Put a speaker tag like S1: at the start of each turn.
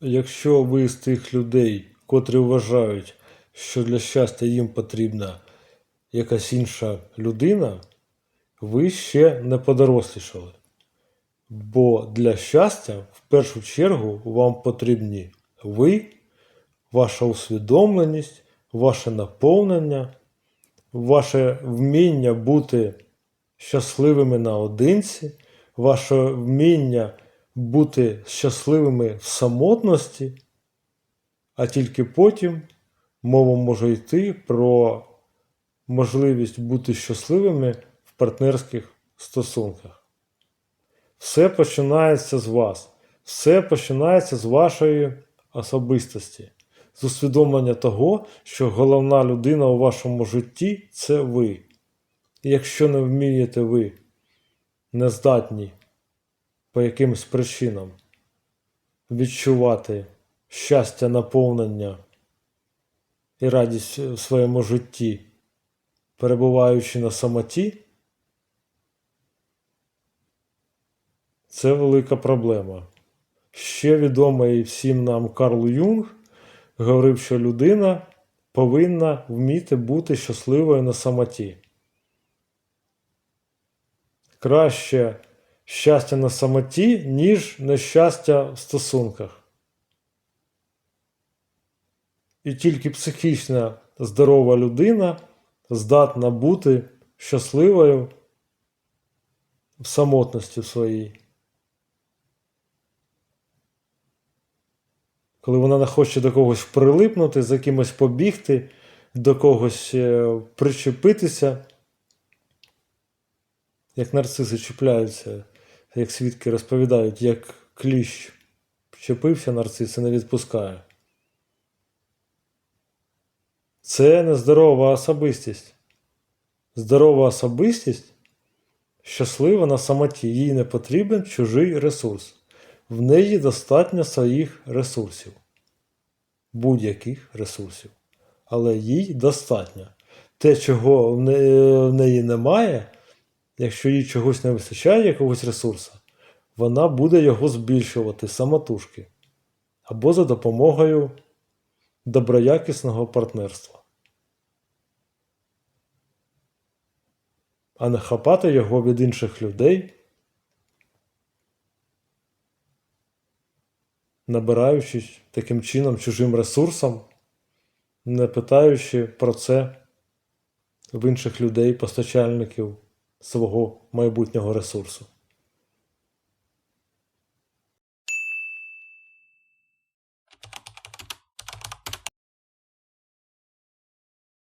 S1: Якщо ви з тих людей, котрі вважають, що для щастя їм потрібна якась інша людина, ви ще не подорослішали. Бо для щастя в першу чергу вам потрібні ви, ваша усвідомленість, ваше наповнення, ваше вміння бути щасливими наодинці, ваше вміння бути щасливими в самотності, а тільки потім мова може йти про можливість бути щасливими в партнерських стосунках. Все починається з вас. Все починається з вашої особистості, з усвідомлення того, що головна людина у вашому житті це ви. І якщо не вмієте ви, не здатні по якимось причинам відчувати щастя, наповнення і радість в своєму житті, перебуваючи на самоті, це велика проблема. Ще відомий всім нам Карл Юнг говорив, що людина повинна вміти бути щасливою на самоті. Краще щастя на самоті, ніж нещастя в стосунках. І тільки психічно здорова людина здатна бути щасливою в самотності своїй. Коли вона не хоче до когось прилипнути, за кимось побігти, до когось е, причепитися, як нарциси чіпляються, як свідки розповідають, як кліщ вчепився нарцис і не відпускає. Це нездорова особистість. Здорова особистість щаслива на самоті, їй не потрібен чужий ресурс. В неї достатньо своїх ресурсів, будь-яких ресурсів. Але їй достатньо. Те, чого в неї немає, якщо їй чогось не вистачає, якогось ресурсу, вона буде його збільшувати самотужки або за допомогою доброякісного партнерства. А не хапати його від інших людей, набираючись таким чином чужим ресурсом, не питаючи про це в інших людей, постачальників свого майбутнього ресурсу.